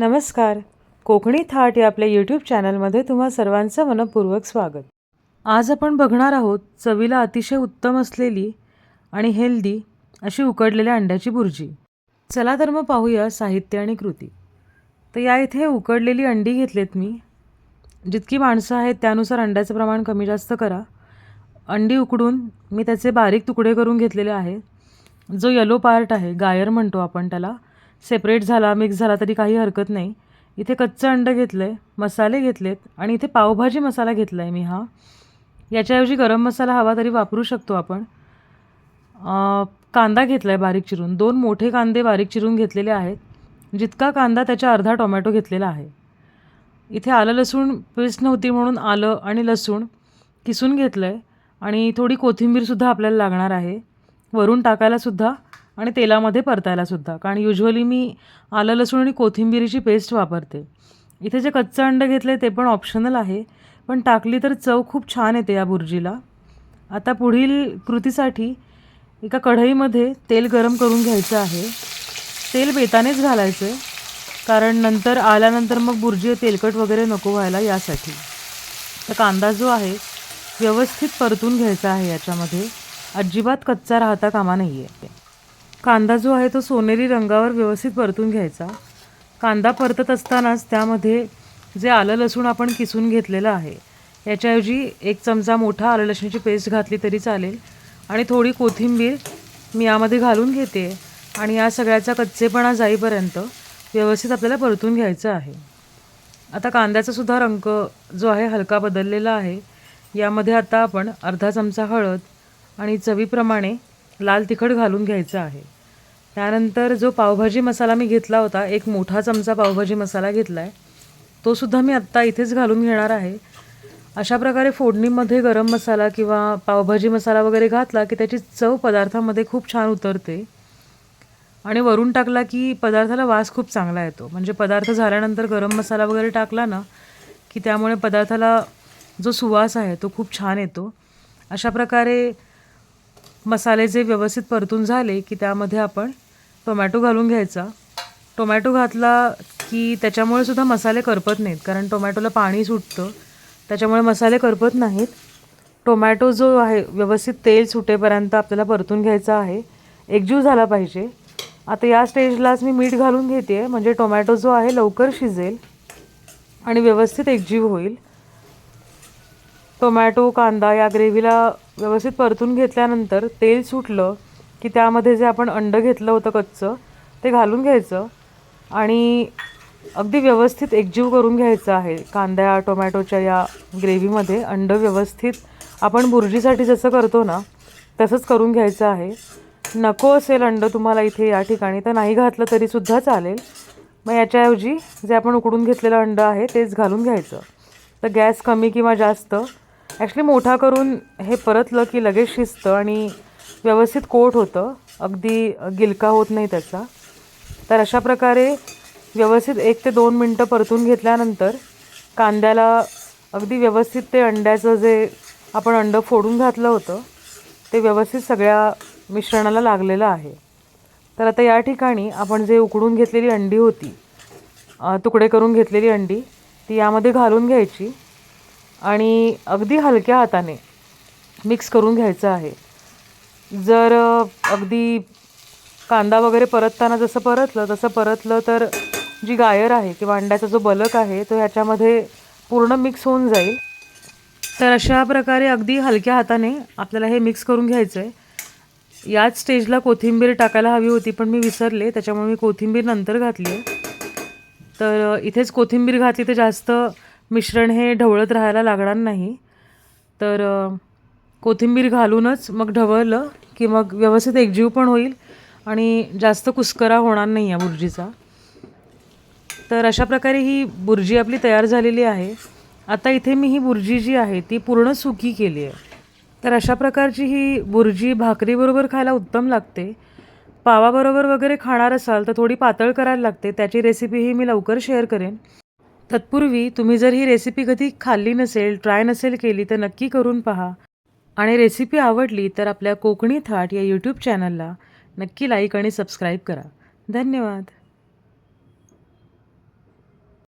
नमस्कार. कोकणी थाट या आपल्या यूट्यूब चॅनलमध्ये तुम्हा सर्वांचं मनपूर्वक स्वागत. आज आपण बघणार आहोत चवीला अतिशय उत्तम असलेली आणि हेल्दी अशी उकडलेल्या अंड्याची बुर्जी चला तर मग पाहूया साहित्य आणि कृती. तर या इथे उकडलेली अंडी घेतलेत मी. जितकी माणसं आहेत त्यानुसार अंड्याचं प्रमाण कमी जास्त करा. अंडी उकडून मी त्याचे बारीक तुकडे करून घेतलेले आहे. जो येलो पार्ट आहे गायर म्हणतो आपण त्याला सेपरेट झाला मिक्स झाला तरी काही हरकत नाही. इथे कच्चं अंडं घेतलं आहे मसाले घेतलेत आणि इथे पावभाजी मसाला घेतला आहे मी हा. याच्याऐवजी गरम मसाला हवा तरी वापरू शकतो आपण. कांदा घेतला आहे बारीक चिरून. दोन मोठे कांदे बारीक चिरून घेतलेले आहेत. जितका कांदा त्याच्या अर्धा टोमॅटो घेतलेला आहे. इथे आलं लसूण पेस्ट नव्हती म्हणून आलं आणि लसूण किसून घेतलं आहे आणि थोडी कोथिंबीरसुद्धा आपल्याला लागणार आहे. वरून टाकायलासुद्धा आणि तेलामध्ये परतायलासुद्धा कारण युजली मी आलं लसूण आणि कोथिंबीरीची पेस्ट वापरते. इथे जे कच्चं अंडं घेतलं आहे ते पण ऑप्शनल आहे. पण टाकली तर चव खूप छान येते या बुर्जीला. आता पुढील कृतीसाठी एका कढईमध्ये तेल गरम करून घ्यायचं आहे. तेल बेतानेच घालायचं आहे कारण नंतर आल्यानंतर मग बुर्जी तेलकट वगैरे नको व्हायला यासाठी. तर कांदा जो आहे व्यवस्थित परतून घ्यायचा आहे याच्यामध्ये. अजिबात कच्चा राहता कामा नाही आहे कांदा जो आहे तो सोनेरी रंगावर व्यवस्थित परतून घ्यायचा. कांदा परतत असतानाच त्यामध्ये जे आलं लसूण आपण किसून घेतलेलं आहे याच्याऐवजी एक चमचा मोठा आलं लसूणची पेस्ट घातली तरी चालेल. आणि थोडी कोथिंबीर मी यामध्ये घालून घेते आणि या सगळ्याचा कच्चेपणा जाईपर्यंत व्यवस्थित आपल्याला परतून घ्यायचं आहे. आता कांद्याचासुद्धा रंग जो आहे हलका बदललेला आहे. यामध्ये आता आपण अर्धा चमचा हळद आणि चवीप्रमाणे लाल तिखट घालून घ्यायचं आहे. त्यानंतर जो पावभाजी मसाला मी घेतला होता एक मोठा चमचा पावभाजी मसाला घेतला आहे तोसुद्धा मी आत्ता इथेच घालून घेणार आहे. अशा प्रकारे फोडणीमध्ये गरम मसाला किंवा पावभाजी मसाला वगैरे घातला की त्याची चव पदार्थामध्ये खूप छान उतरते. आणि वरून टाकला की पदार्थाला वास खूप चांगला येतो. म्हणजे पदार्थ झाल्यानंतर गरम मसाला वगैरे टाकला ना की त्यामुळे पदार्थाला जो सुवास आहे तो खूप छान येतो. अशा प्रकारे मसाले जे व्यवस्थित परतून झाले की त्यामध्ये आपण टोमॅटो घालून घ्यायचा. टोमॅटो घातला की त्याच्यामुळे सुद्धा मसाले करपत नाहीत कारण टोमॅटोला पाणी सुटतं. त्याच्यामुळे मसाले करपत नाहीत. टोमॅटो जो आहे व्यवस्थित तेल सुटेपर्यंत आपल्याला परतून घ्यायचा आहे. एकजीव झाला पाहिजे. आता या स्टेजलाच मी मीठ घालून घेते म्हणजे टोमॅटो जो आहे लवकर शिजेल आणि व्यवस्थित एकजीव होईल. टोमॅटो कांदा या ग्रेव्हीला व्यवस्थित परतून घेतल्यानंतर तेल सुटलं की त्यामध्ये जे आपण अंडं घेतलं होतं कच्चं ते घालून घ्यायचं आणि अगदी व्यवस्थित एकजीव करून घ्यायचं आहे. कांद्या टोमॅटोच्या या ग्रेव्हीमध्ये अंडं व्यवस्थित आपण बुर्जीसाठी जसं करतो ना तसंच करून घ्यायचं आहे. नको असेल अंडं तुम्हाला इथे या ठिकाणी तर नाही घातलं तरीसुद्धा चालेल. मग याच्याऐवजी जे आपण उकडून घेतलेलं अंडं आहे तेच घालून घ्यायचं. तर गॅस कमी किंवा जास्त ॲक्च्युली मोठा करून हे परतलं की लगेच शिजतं आणि व्यवस्थित कोट होतं. अगदी गिलका होत नाही त्याचा. तर अशा प्रकारे व्यवस्थित एक ते दोन मिनटं परतून घेतल्यानंतर कांद्याला अगदी व्यवस्थित ते अंड्याचं जे आपण अंडं फोडून घातलं होतं ते व्यवस्थित सगळ्या मिश्रणाला लागलेलं आहे. तर आता या ठिकाणी आपण जे उकडून घेतलेली अंडी होती तुकडे करून घेतलेली अंडी ती यामध्ये घालून घ्यायची. आणि अगदी हलक्या हाताने मिक्स करून घ्यायचं आहे. जर अगदी कांदा वगैरे परतताना जसं परतलं तसं परतलं तर जी गायर आहे किंवा अंड्याचा जो बलक आहे तो ह्याच्यामध्ये पूर्ण मिक्स होऊन जाईल. तर अशा प्रकारे अगदी हलक्या हाताने आपल्याला हे मिक्स करून घ्यायचं आहे याच स्टेजला कोथिंबीर टाकायला हवी होती पण मी विसरले त्याच्यामुळे मी कोथिंबीर नंतर घातली आहे तर इथेच कोथिंबीर घातली तर जास्त मिश्रण हे ढवळत राहायला लागणार नाही. तर कोथिंबीर घालूनच मग ढवळलं की मग व्यवस्थित एकजीव पण होईल आणि जास्त कुस्करा होणार नाही या बुर्जीचा. तर अशा प्रकारे ही बुर्जी आपली तयार झालेली आहे. आता इथे मी ही बुर्जी जी आहे ती पूर्ण सुकी केली आहे. तर अशा प्रकारची ही बुर्जी भाकरीबरोबर खायला उत्तम लागते. पावाबरोबर वगैरे खाणार असाल तर थोडी पातळ करायला लागते. त्याची रेसिपीही मी लवकर शेअर करेन. तत्पूर्वी तुम्ही जर ही रेसिपी कधी खाल्ली नसेल ट्राय नसेल केली तर नक्की करून पहा. आणि रेसिपी आवडली तर आपल्या कोकणी थाट या यूट्यूब चॅनलला नक्की लाईक आणि सबस्क्राईब करा. धन्यवाद.